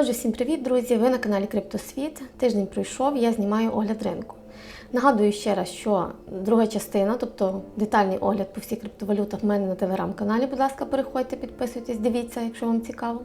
Отже, всім привіт, друзі! Ви на каналі Криптосвіт. Тиждень пройшов, я знімаю огляд ринку. Нагадую ще раз, що друга частина, тобто детальний огляд по всіх криптовалютах, в мене на телеграм-каналі. Будь ласка, переходьте, підписуйтесь, дивіться, якщо вам цікаво.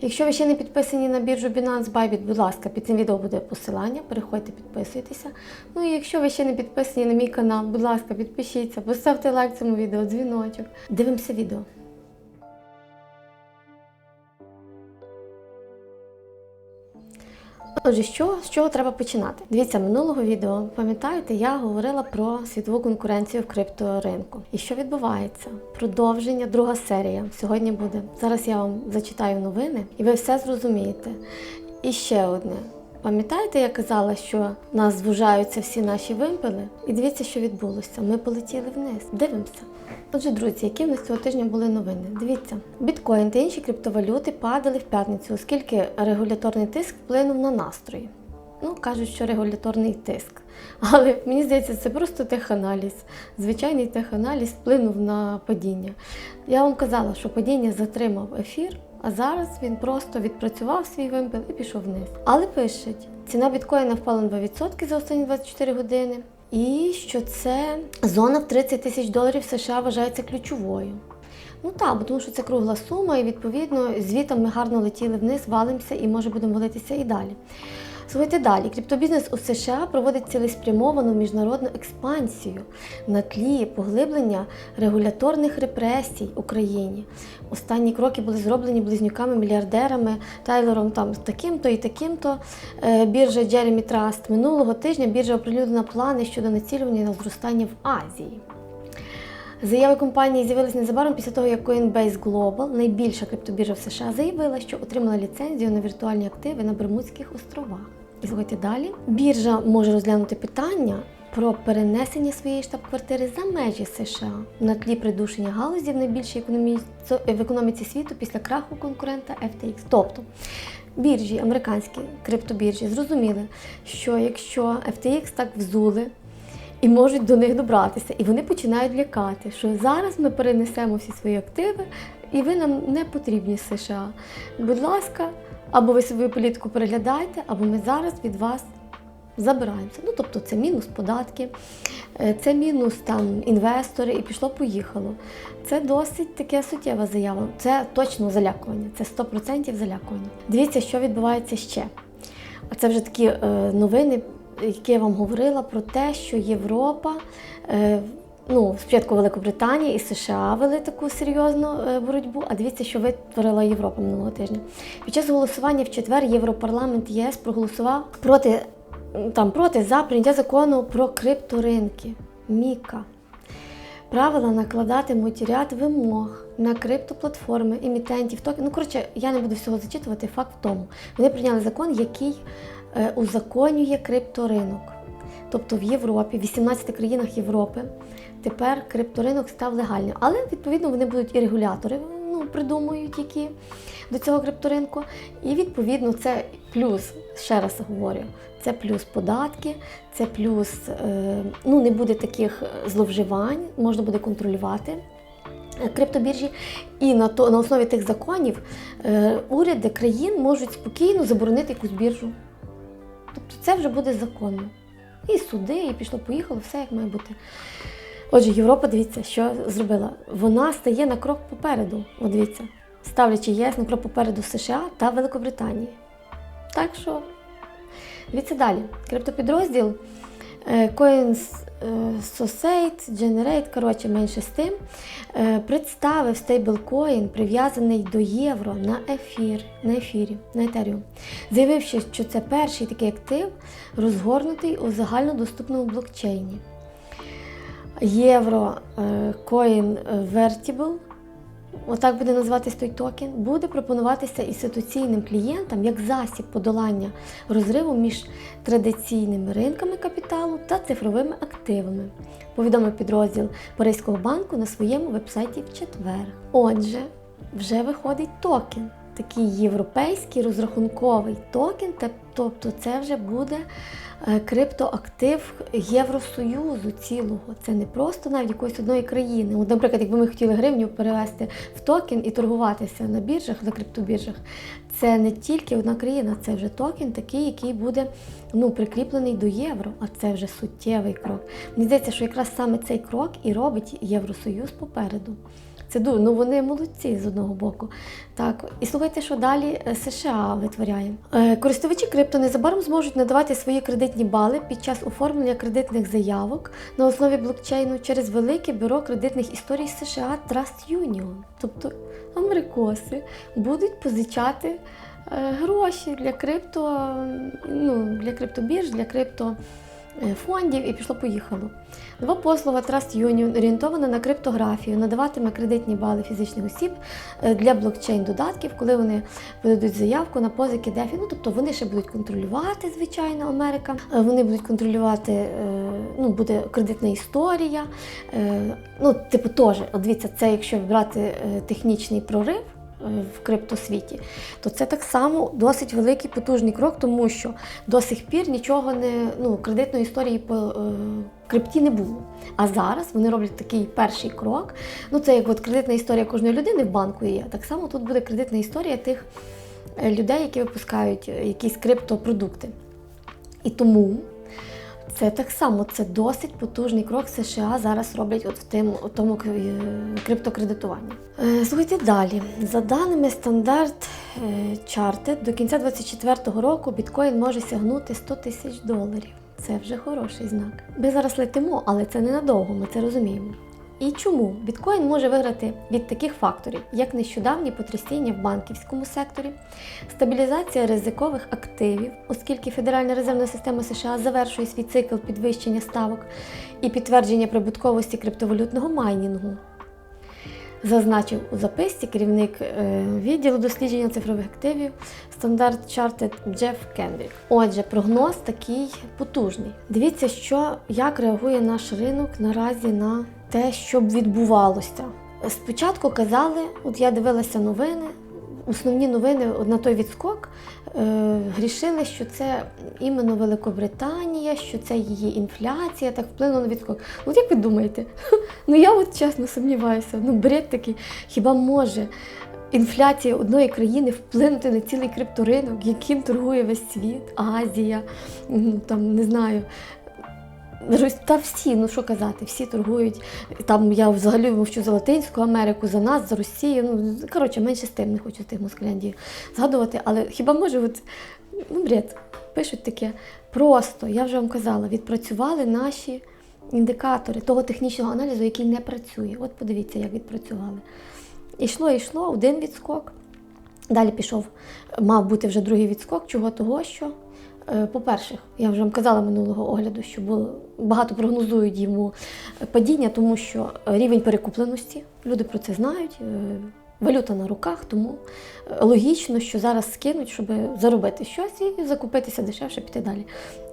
Якщо ви ще не підписані на біржу Binance Bybit, будь ласка, під цим відео буде посилання, переходьте, підписуйтеся. Ну і якщо ви ще не підписані на мій канал, будь ласка, підпишіться, поставте лайк цьому відео, дзвіночок. Дивимося відео. Отже, що, з чого треба починати? Дивіться, минулого відео, пам'ятаєте, я говорила про світову конкуренцію в крипторинку. І що відбувається? Продовження, друга серія сьогодні буде. Зараз я вам зачитаю новини, і ви все зрозумієте. І ще одне. Пам'ятаєте, я казала, що нас звужаються всі наші вимпели? І дивіться, що відбулося. Ми полетіли вниз. Дивимося. Отже, друзі, які в нас цього тижня були новини? Дивіться, біткоін та інші криптовалюти падали в п'ятницю, оскільки регуляторний тиск вплинув на настрої. Ну, кажуть, що регуляторний тиск. Але мені здається, це просто теханаліз. Звичайний теханаліз вплинув на падіння. Я вам казала, що падіння затримав ефір, а зараз він просто відпрацював свій вимпел і пішов вниз. Але пишуть, ціна біткоїна впала на 2% за останні 24 години. І що це зона в 30 тисяч доларів США вважається ключовою. Ну так, бо тому що це кругла сума, і відповідно звітом ми гарно летіли вниз, валимося і може будемо валитися і далі. Слухайте далі, криптобізнес у США проводить цілеспрямовану міжнародну експансію на тлі поглиблення регуляторних репресій Україні. Останні кроки були зроблені близнюками-мільярдерами Тайлером там таким-то і таким-то. Е, Біржа Джеремі Траст минулого тижня біржа оприлюднила плани щодо націлювання на зростання в Азії. Заяви компанії з'явилися незабаром після того, як Coinbase Global, найбільша криптобіржа в США, заявила, що отримала ліцензію на віртуальні активи на Бермудських островах. І слухайте далі. Біржа може розглянути питання про перенесення своєї штаб-квартири за межі США на тлі придушення галузі в найбільшій економіці, в економіці світу після краху конкурента FTX. Тобто біржі, американські криптобіржі зрозуміли, що якщо FTX так взули, і можуть до них добратися. І вони починають лякати, що зараз ми перенесемо всі свої активи, і ви нам не потрібні США. Будь ласка, або ви свою політику переглядайте, або ми зараз від вас забираємося. Ну, тобто це мінус податки, е, це мінус там інвестори, і пішло-поїхало. Це досить таке суттєва заява. Це точно залякування, це 100% залякування. Дивіться, що відбувається ще. А це вже такі е, новини яке я вам говорила про те, що Європа, е, ну, спочатку Великобританія і США вели таку серйозну е, боротьбу, а дивіться, що витворила Європа минулого тижня. Під час голосування в четвер Європарламент ЄС проголосував проти, там, проти за прийняття закону про крипторинки. Міка. Правила накладатимуть ряд вимог на криптоплатформи, емітентів, токен. Ну, коротше, я не буду всього зачитувати. Факт в тому. Вони прийняли закон, який узаконює крипторинок. Тобто в Європі, в 18 країнах Європи, тепер крипторинок став легальним. Але відповідно вони будуть і регулятори ну, придумують, які до цього крипторинку. І відповідно це плюс, ще раз говорю, це плюс податки, це плюс е, ну, не буде таких зловживань, можна буде контролювати. е, Криптобіржі, і на то на основі тих законів е, уряди країн можуть спокійно заборонити якусь біржу. Тобто це вже буде законно. І суди, і пішло-поїхало, все як має бути. Отже, Європа, дивіться, що зробила. Вона стає на крок попереду. От дивіться, ставлячи ЄС на крок попереду США та Великобританії. Так що, дивіться далі. Криптопідрозділ е, Coins е, Generate, коротше, менше з тим, е, представив стейблкоін, прив'язаний до євро на ефір, на ефірі, на етеріум, заявивши, що це перший такий актив, розгорнутий у загальнодоступному блокчейні. Євро е, Coin Vertible, отак буде називатись той токен, буде пропонуватися інституційним клієнтам як засіб подолання розриву між традиційними ринками капіталу та цифровими активами. Повідомив підрозділ Паризького банку на своєму вебсайті в четвер. Отже, вже виходить токен. Такий європейський розрахунковий токен, тобто це вже буде е, криптоактив Євросоюзу цілого. Це не просто навіть якоїсь одної країни. От, наприклад, якби ми хотіли гривню перевести в токен і торгуватися на біржах, на криптобіржах, це не тільки одна країна, це вже токен такий, який буде ну, прикріплений до євро, а це вже суттєвий крок. Мені здається, що якраз саме цей крок і робить Євросоюз попереду. Це ду- ну вони молодці з одного боку. Так, і слухайте, що далі е, США витворяє. Е, Користувачі крипто незабаром зможуть надавати свої кредитні бали під час оформлення кредитних заявок на основі блокчейну через велике бюро кредитних історій США Trust Union. Тобто америкоси будуть позичати е, гроші для крипто, ну, для криптобірж, для крипто. Е, Фондів і пішло-поїхало. Нова послуга Trust Union орієнтована на криптографію, надаватиме кредитні бали фізичних осіб е, для блокчейн-додатків, коли вони подадуть заявку на позики DeFi. Ну, тобто вони ще будуть контролювати, звичайно, Америка. Е, Вони будуть контролювати, ну, буде кредитна історія. Ну, типу, теж, от дивіться, це якщо брати технічний прорив. Е, В криптосвіті, то це так само досить великий потужний крок, тому що до сих пір нічого не ну кредитної історії по е, крипті не було. А зараз вони роблять такий перший крок. Ну це як от кредитна історія кожної людини в банку є. Так само тут буде кредитна історія тих е, людей, які випускають е, якісь криптопродукти. І тому це так само, це досить потужний крок США зараз роблять от в тим, у тому е, криптокредитуванні. Е, Слухайте далі. За даними стандарт чарти, до кінця 2024 року біткоін може сягнути 100 тисяч доларів. Це вже хороший знак. Ми зараз летимо, але це ненадовго, ми це розуміємо. І чому біткоін може виграти від таких факторів, як нещодавні потрясіння в банківському секторі, стабілізація ризикових активів, оскільки Федеральна резервна система США завершує свій цикл підвищення ставок і підтвердження прибутковості криптовалютного майнінгу. Зазначив у записці керівник е, відділу дослідження цифрових активів Standard Chartered Джеф Кендрік. Отже, прогноз такий потужний. Дивіться, що як реагує наш ринок наразі на те, що відбувалося. Спочатку казали, от я дивилася новини, основні новини на той відскок е, грішили, що це іменно Великобританія, що це її інфляція так вплинула на відскок. Ну, От як ви думаєте? Ну я от чесно сумніваюся. Ну, бред такий, хіба може інфляція одної країни вплинути на цілий крипторинок, яким торгує весь світ, Азія, ну там не знаю. Та всі, ну що казати, всі торгують. Там я взагалі мовчу за Латинську Америку, за нас, за Росію. Ну, коротше, менше з тим не хочу тих москаляндів згадувати. Але хіба може, от, ну, бред, пишуть таке. Просто, я вже вам казала, відпрацювали наші індикатори того технічного аналізу, який не працює. От подивіться, як відпрацювали. Ішло, йшло, один відскок. Далі пішов, мав бути вже другий відскок, чого того, що. Е, По-перше, я вже вам казала минулого огляду, що багато прогнозують йому падіння, тому що рівень перекупленості, люди про це знають, е, валюта на руках, тому е, логічно, що зараз скинуть, щоб заробити щось і закупитися дешевше, піти далі.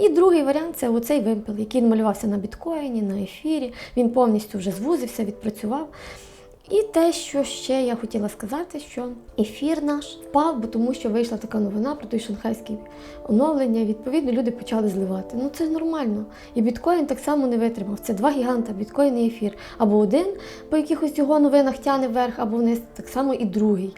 І другий варіант це оцей вимпел, який малювався на біткоїні, на ефірі. Він повністю вже звузився, відпрацював. І те, що ще я хотіла сказати, що ефір наш впав, бо тому що вийшла така новина про той шанхайський оновлення. Відповідно, люди почали зливати. Ну це нормально. І біткоін так само не витримав. Це два гіганта, біткоін і ефір. Або один по якихось його новинах тяне вверх, або вниз, так само і другий.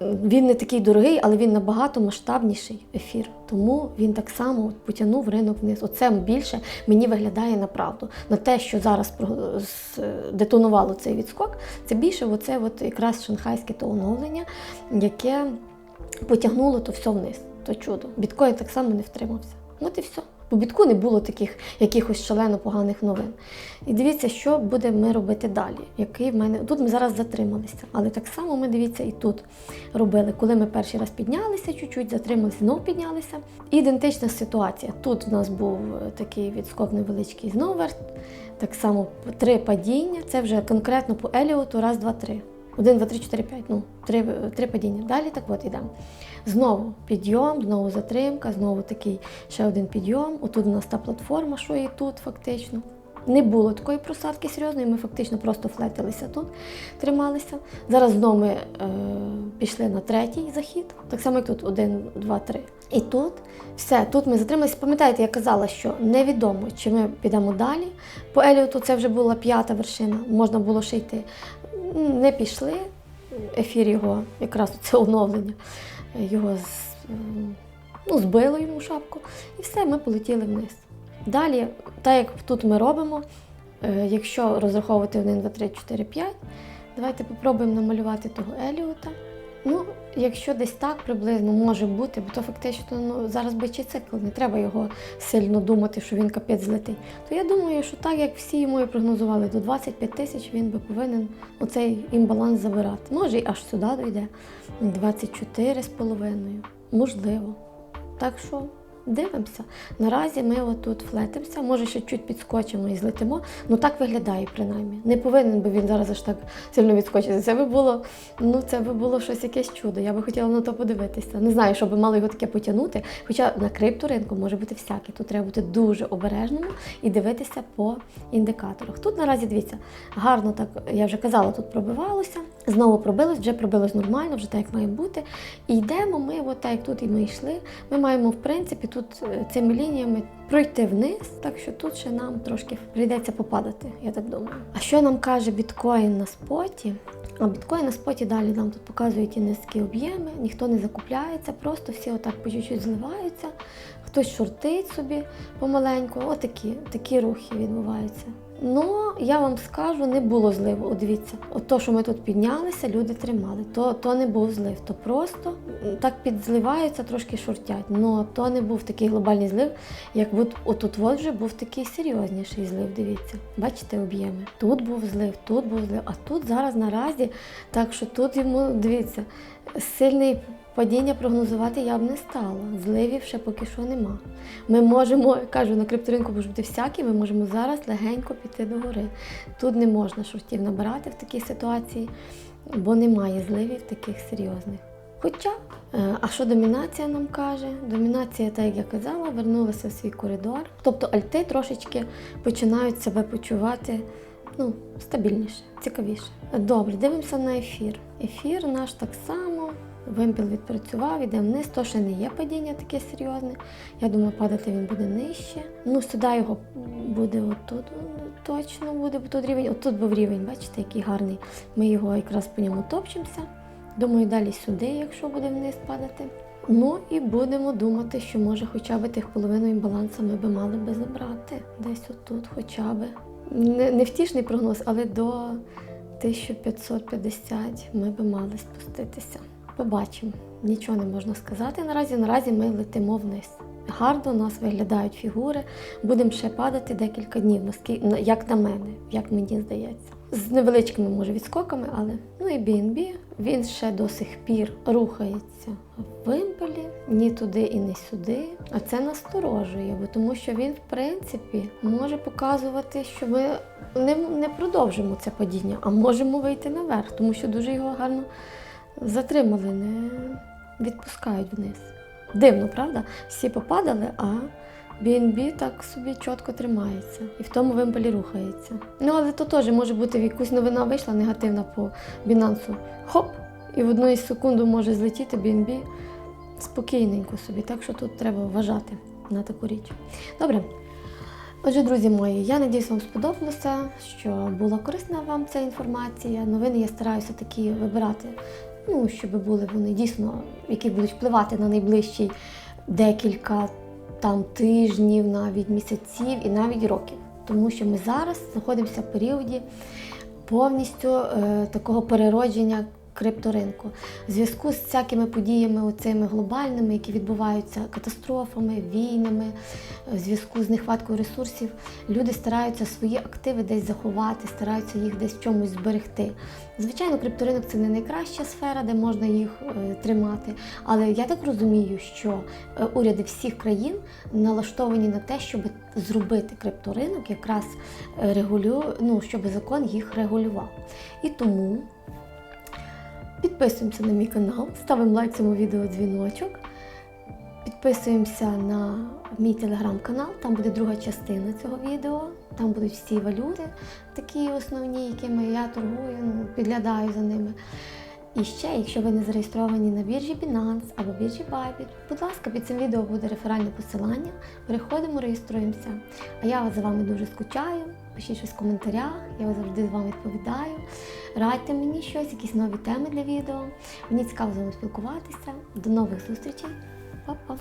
Він не такий дорогий, але він набагато масштабніший ефір. Тому він так само потягнув ринок вниз. Оце більше мені виглядає на правду. На те, що зараз детонувало цей відскок, це більше оце от якраз шанхайське то оновлення, яке потягнуло то все вниз. То чудо. Біткоін так само не втримався. От і все. По бітку не було таких якихось шалено поганих новин. І дивіться, що будемо ми робити далі. Який в мене тут ми зараз затрималися, але так само ми дивіться і тут робили. Коли ми перший раз піднялися, чуть-чуть затрималися, знову піднялися. Ідентична ситуація. Тут в нас був е, такий відскок невеличкий вверх. Так само три падіння. Це вже конкретно по Еліоту. Раз, два, три. Один, два, три, чотири, п'ять. Ну, три, три падіння. Далі так от йдемо. Знову підйом, знову затримка, знову такий ще один підйом. Отут у нас та платформа, що і тут фактично. Не було такої просадки серйозної, ми фактично просто флетилися тут, трималися. Зараз знову ми е, пішли на третій захід, так само як тут один, два, три. І тут все, тут ми затрималися. Пам'ятаєте, я казала, що невідомо, чи ми підемо далі. По Еліоту це вже була п'ята вершина, можна було ще йти. Не пішли. Ефір його, якраз це оновлення, його ну, збило йому шапку, і все, ми полетіли вниз. Далі, так як тут ми робимо, е, якщо розраховувати 1, 2, 3, 4, 5, давайте попробуємо намалювати того Еліота. Ну, якщо десь так приблизно може бути, бо то фактично ну, зараз бичий цикл, не треба його сильно думати, що він капець злетить. То я думаю, що так як всі йому і прогнозували, до 25 тисяч він би повинен оцей імбаланс забирати. Може, і аж сюди дойде 24 з половиною. Можливо. Так що дивимося. Наразі ми отут флетимося, може ще чуть підскочимо і злетимо. Ну так виглядає принаймні. Не повинен би він зараз аж так сильно відскочити. Це би було, ну це би було щось якесь чудо. Я би хотіла на то подивитися. Не знаю, що би мало його таке потягнути. Хоча на крипторинку може бути всяке. Тут треба бути дуже обережними і дивитися по індикаторах. Тут наразі дивіться, гарно так, я вже казала, тут пробивалося. Знову пробилось, вже пробилось нормально, вже так як має бути. І йдемо ми, от так як тут і ми йшли. Ми маємо, в принципі, тут е, цими лініями пройти вниз, так що тут ще нам трошки прийдеться попадати, я так думаю. А що нам каже біткоін на споті? А біткоін на споті далі нам тут показують ті низькі об'єми, ніхто не закупляється, просто всі отак по чуть-чуть зливаються, хтось шортить собі помаленьку. Отакі такі рухи відбуваються. Ну, я вам скажу, не було зливу. От дивіться, от то, що ми тут піднялися, люди тримали. То, то не був злив, то просто так підзливаються, трошки шортять. Ну то не був такий глобальний злив, як от, отут от вже був такий серйозніший злив. Дивіться, бачите об'єми. Тут був злив, тут був злив, а тут зараз наразі, так що тут йому дивіться, сильний падіння прогнозувати я б не стала. Зливів ще поки що нема. Ми можемо, кажу, на крипторинку може бути всякі, ми можемо зараз легенько піти до гори. Тут не можна шортів набирати в такій ситуації, бо немає зливів таких серйозних. Хоча, е, а що домінація нам каже? Домінація, так як я казала, вернулася в свій коридор. Тобто альти трошечки починають себе почувати ну, стабільніше, цікавіше. Добре, дивимося на ефір. Ефір наш так само. Вимпіл відпрацював, іде вниз, то ще не є падіння таке серйозне. Я думаю, падати він буде нижче. Ну, сюди його буде отут точно буде, бо тут рівень. Отут був рівень, бачите, який гарний. Ми його якраз по ньому топчемося. Думаю, далі сюди, якщо буде вниз падати. Ну і будемо думати, що може хоча б тих половину імбалансу ми би мали би забрати. Десь отут хоча б. Не, не прогноз, але до 1550 ми би мали спуститися. Побачимо. Нічого не можна сказати. Наразі наразі ми летимо вниз. Гарно у нас виглядають фігури. Будемо ще падати декілька днів, як на мене, як мені здається. З невеличкими, може, відскоками, але ну і BNB, він ще до сих пір рухається в вимпелі, ні туди і не сюди. А це насторожує, бо тому що він, в принципі, може показувати, що ми не, не продовжимо це падіння, а можемо вийти наверх, тому що дуже його гарно затримали, не відпускають вниз. Дивно, правда? Всі попадали, а BNB так собі чітко тримається і в тому вимпелі рухається. Ну, але то теж може бути якусь новина вийшла негативна по Binance. Хоп! І в одну із секунду може злетіти BNB спокійненько собі. Так що тут треба вважати на таку річ. Добре. Отже, друзі мої, я надіюсь, вам сподобалося, що була корисна вам ця інформація. Новини я стараюся такі вибирати, ну, щоб були вони дійсно, які будуть впливати на найближчі декілька там тижнів, навіть місяців і навіть років. Тому що ми зараз знаходимося в періоді повністю е, такого переродження крипторинку. В зв'язку з всякими подіями оцими глобальними, які відбуваються катастрофами, війнами, в зв'язку з нехваткою ресурсів, люди стараються свої активи десь заховати, стараються їх десь в чомусь зберегти. Звичайно, крипторинок це не найкраща сфера, де можна їх е, тримати. Але я так розумію, що е, уряди всіх країн налаштовані на те, щоб зробити крипторинок, якраз е, регулю... ну, щоб закон їх регулював. І тому підписуємося на мій канал, ставимо лайк цьому відео дзвіночок. Підписуємося на мій телеграм-канал, там буде друга частина цього відео. Там будуть всі валюти, такі основні, якими я торгую, ну, підглядаю за ними. І ще, якщо ви не зареєстровані на біржі Binance або біржі Bybit, будь ласка, під цим відео буде реферальне посилання. Переходимо, реєструємося. А я за вами дуже скучаю. Пишіть щось в коментарях, я завжди з вами відповідаю. Радьте мені щось, якісь нові теми для відео. Мені цікаво з вами спілкуватися. До нових зустрічей. Па-па!